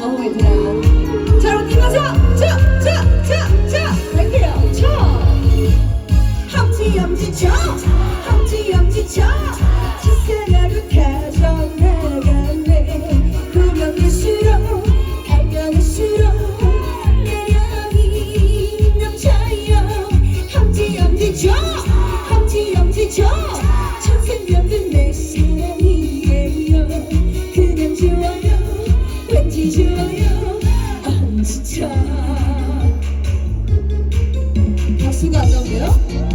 너무 예쁘다. 자, 여러분, 힘내세요! 자, 자, 자! 박수가 안 나오네요.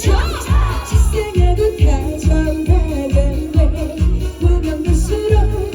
가져가는데 보면 볼수록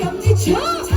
I'm the chair.